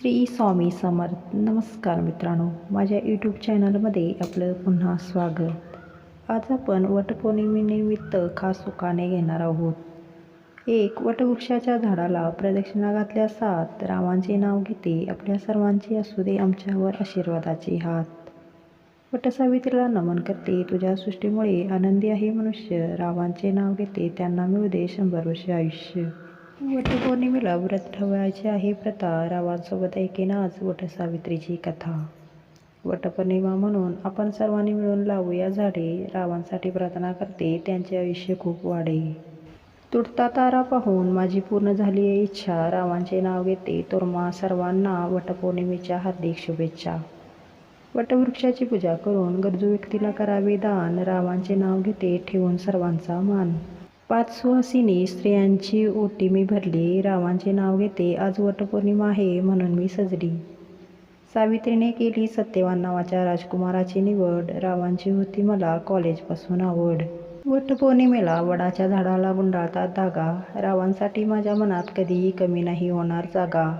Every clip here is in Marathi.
श्री स्वामी समर्थ. नमस्कार मित्रांनो माझ्या यूट्यूब चॅनलमध्ये आपलं पुन्हा स्वागत. आज आपण वटपौर्णिमेनिमित्त खास सुखाने घेणार आहोत. एक वटवृक्षाच्या झाडाला प्रदक्षिणा घातल्या सात रामांचे नाव घेते आपल्या सर्वांचे असू दे आमच्यावर आशीर्वादाचे हात. वटसावित्रीला नमन करते तुझ्या सृष्टीमुळे आनंदी आहे मनुष्य. रावांचे नाव घेते त्यांना मिळू दे शंभर वर्ष आयुष्य. वटपौर्णिमेला व्रत ठेवायचे आहे प्रथा रावांसोबत ऐकेन आज वटसावित्रीची कथा. वटपौर्णिमा म्हणून आपण सर्वांनी मिळून लावूया झाडे. रावांसाठी प्रार्थना करते त्यांचे आयुष्य खूप वाढे. तुटता तारा पाहून माझी पूर्ण झाली आहे इच्छा. रावांचे नाव घेते तोरमा. सर्वांना वटपौर्णिमेच्या हार्दिक शुभेच्छा. वटवृक्षाची पूजा करून गरजू व्यक्तीला करावे दान. रावांचे नाव घेते ठेवून सर्वांचा मान. पाच सुहासिनी स्त्रियांची ओटी मी भरली रावांचे नाव घेते आज वटपौर्णिमा आहे म्हणून मी सजली. सावित्रीने केली सत्यवान नावाच्या राजकुमाराची निवड रावांची होती मला कॉलेजपासून आवड. वटपौर्णिमेला वडाच्या झाडाला गुंडाळतात धागा रावांसाठी माझ्या मनात कधीही कमी नाही होणार जागा.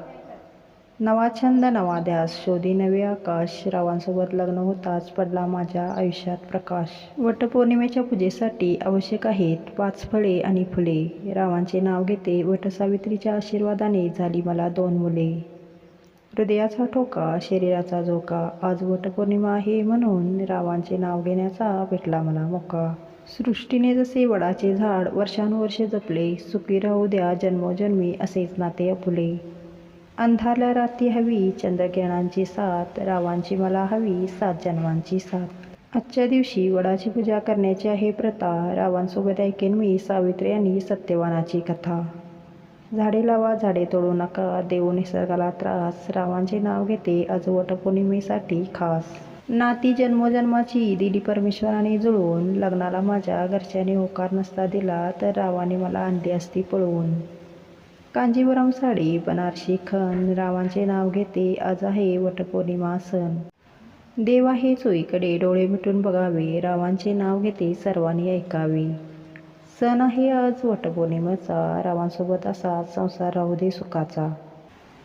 नवा छंद नवा ध्यास. शोधी नवे आकाश. रावांसोबत लग्न होताच पडला माझ्या आयुष्यात प्रकाश. वटपौर्णिमेच्या पूजेसाठी आवश्यक आहेत पाच फळे आणि फुले. रावांचे नाव घेते वटसावित्रीच्या आशीर्वादाने झाली मला दोन मुले. हृदयाचा ठोका शरीराचा झोका. आज वटपौर्णिमा आहे म्हणून रावांचे नाव घेण्याचा भेटला मला मोका. सृष्टीने जसे वडाचे झाड वर्षानुवर्षे जपले सुखी राहू द्या जन्मोजन्मी असेच नाते अपुले. अंधारल्या राती हवी चंद्रकिरणांची साथ रावांची मला हवी सात जन्मांची साथ. आजच्या दिवशी वडाची पूजा करण्याची आहे प्रथा रावांसोबत ऐकेन मी सावित्री आणि सत्यवानाची कथा. झाडे लावा झाडे तोडू नका देऊ निसर्गाला त्रास रावांचे नाव घेते अजवट पौर्णिमेसाठी खास. नाती जन्मोजन्माची दिली परमेश्वराने जुळवून लग्नाला माझ्या घरच्याने होकार नसता दिला तर रावाने मला आणली असती पळवून. कांजीवरम साडी बनारशी खण रावांचे नाव घेते आज आहे वटपौर्णिमा सण. देव आहे चोईकडे डोळे मिटून बघावे रावांचे नाव घेते सर्वांनी ऐकावे. सण आहे आज वटपौर्णिमेचा रावांसोबत असा संसार राहू दे सुखाचा.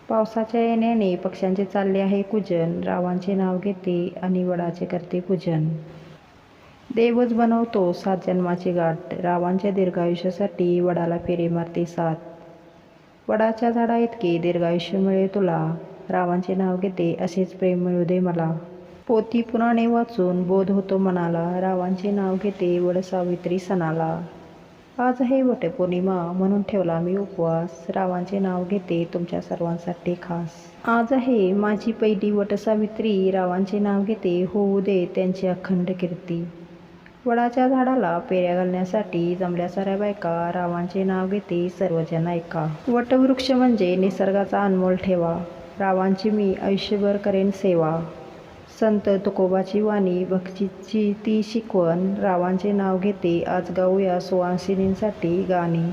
पावसाच्या येण्याने पक्ष्यांचे चालले आहे कुजन रावांचे नाव घेते आणि वडाचे करते पूजन. देवच बनवतो सात जन्माची गाठ रावांच्या दीर्घायुष्यासाठी वडाला फेरे मारते सात. वडाच्या झाडा इतके दीर्घायुष्य मिळे तुला रावांचे नाव घेते असेच प्रेम मिळू दे मला. पोती पुराणे वाचून बोध होतो मनाला रावांचे नाव घेते वड सावित्री सणाला. आज आहे वटपौर्णिमा म्हणून ठेवला मी उपवास रावांचे नाव घेते तुमच्या सर्वांसाठी खास. आज आहे माझी पहिली वटसावित्री रावांचे नाव घेते होऊ दे त्यांची अखंड कीर्ती. वडाच्या झाडाला पेऱ्या घालण्यासाठी जमल्या साऱ्या बायका रावांचे नाव घेते सर्वजण ऐका. वटवृक्ष म्हणजे निसर्गाचा अनमोल ठेवा. रावांची मी आयुष्यभर करेन सेवा. संत तुकोबाची वाणी भक्तीची ती शिकवण रावांचे नाव घेते आज गाऊया सुवासिनींसाठी गाणी.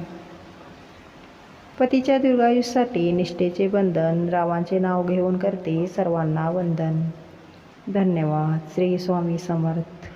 पतीच्या दीर्घायुष्यासाठी निष्ठेचे बंधन रावांचे नाव घेऊन करते सर्वांना वंदन. धन्यवाद. श्री स्वामी समर्थ.